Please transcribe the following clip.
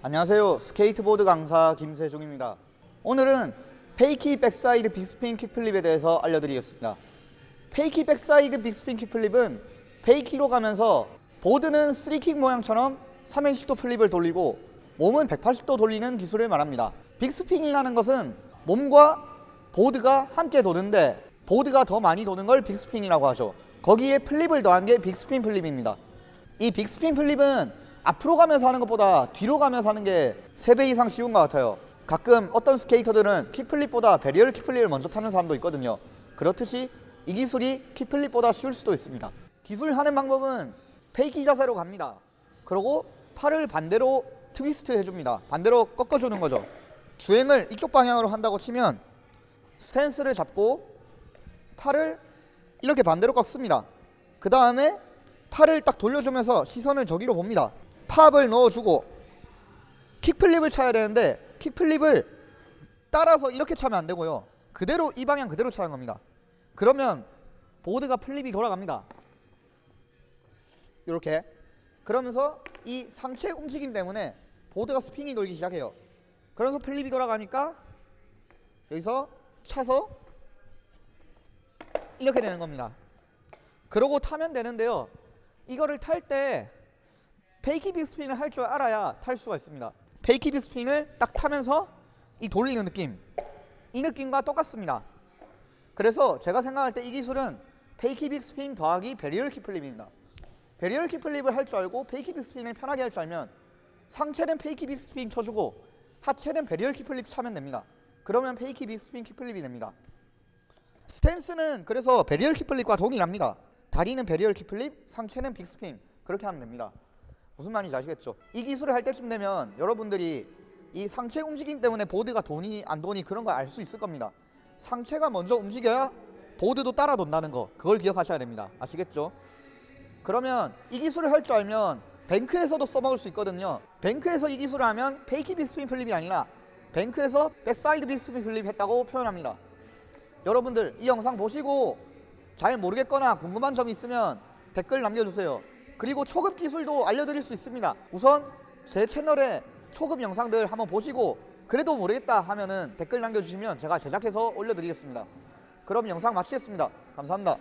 안녕하세요. 스케이트보드 강사 김세중입니다. 오늘은 페이키 백사이드 빅스핀 킥플립에 대해서 알려드리겠습니다. 페이키 백사이드 빅스핀 킥플립은 페이키로 가면서 보드는 3킥 모양처럼 360도 플립을 돌리고 몸은 180도 돌리는 기술을 말합니다. 빅스핀이라는 것은 몸과 보드가 함께 도는데 보드가 더 많이 도는 걸 빅스핀이라고 하죠. 거기에 플립을 더한 게 빅스핀 플립입니다. 이 빅스핀 플립은 앞으로 가면서 하는 것보다 뒤로 가면서 하는 게 3배 이상 쉬운 것 같아요. 가끔 어떤 스케이터들은 킥플립보다 베리얼 킥플립을 먼저 타는 사람도 있거든요. 그렇듯이 이 기술이 킥플립보다 쉬울 수도 있습니다. 기술 하는 방법은 페이키 자세로 갑니다. 그리고 팔을 반대로 트위스트 해줍니다. 반대로 꺾어주는 거죠. 주행을 이쪽 방향으로 한다고 치면 스탠스를 잡고 팔을 이렇게 반대로 꺾습니다. 그 다음에 팔을 딱 돌려주면서 시선을 저기로 봅니다. 팝을 넣어주고 킥플립을 차야 되는데 킥플립을 따라서 이렇게 차면 안 되고요. 그대로 이 방향 그대로 차는 겁니다. 그러면 보드가 플립이 돌아갑니다. 이렇게 그러면서 이 상체 움직임 때문에 보드가 스핀이 돌기 시작해요. 그래서 플립이 돌아가니까 여기서 차서 이렇게 되는 겁니다. 그러고 타면 되는데요. 이거를 탈 때 페이키 빅스핀을 할 줄 알아야 탈 수가 있습니다. 페이키 빅스핀을 딱 타면서 이 돌리는 느낌, 이 느낌과 똑같습니다. 그래서 제가 생각할 때 이 기술은 페이키 빅스핀 더하기 베리얼 킥플립입니다. 베리얼 킥플립을 할 줄 알고 페이키 빅스핀을 편하게 할 줄 알면 상체는 페이키 빅스핀 쳐주고 하체는 베리얼 킥플립 차면 됩니다. 그러면 페이키 빅스핀 킥플립이 됩니다. 스탠스는 그래서 베리얼 킥플립과 동일합니다. 다리는 베리얼 킥플립, 상체는 빅스핀 그렇게 하면 됩니다. 무슨 말인지 아시겠죠? 이 기술을 할 때쯤 되면 여러분들이 이 상체 움직임 때문에 보드가 도니 안 도니 그런 걸 알 수 있을 겁니다. 상체가 먼저 움직여야 보드도 따라 돈다는 거 그걸 기억하셔야 됩니다. 아시겠죠? 그러면 이 기술을 할 줄 알면 뱅크에서도 써먹을 수 있거든요. 뱅크에서 이 기술을 하면 페이키 빅스핀 플립이 아니라 뱅크에서 백사이드 빅스핀 플립 했다고 표현합니다. 여러분들 이 영상 보시고 잘 모르겠거나 궁금한 점 있으면 댓글 남겨주세요. 그리고 초급 기술도 알려드릴 수 있습니다. 우선 제 채널에 초급 영상들 한번 보시고 그래도 모르겠다 하면은 댓글 남겨주시면 제가 제작해서 올려드리겠습니다. 그럼 영상 마치겠습니다. 감사합니다.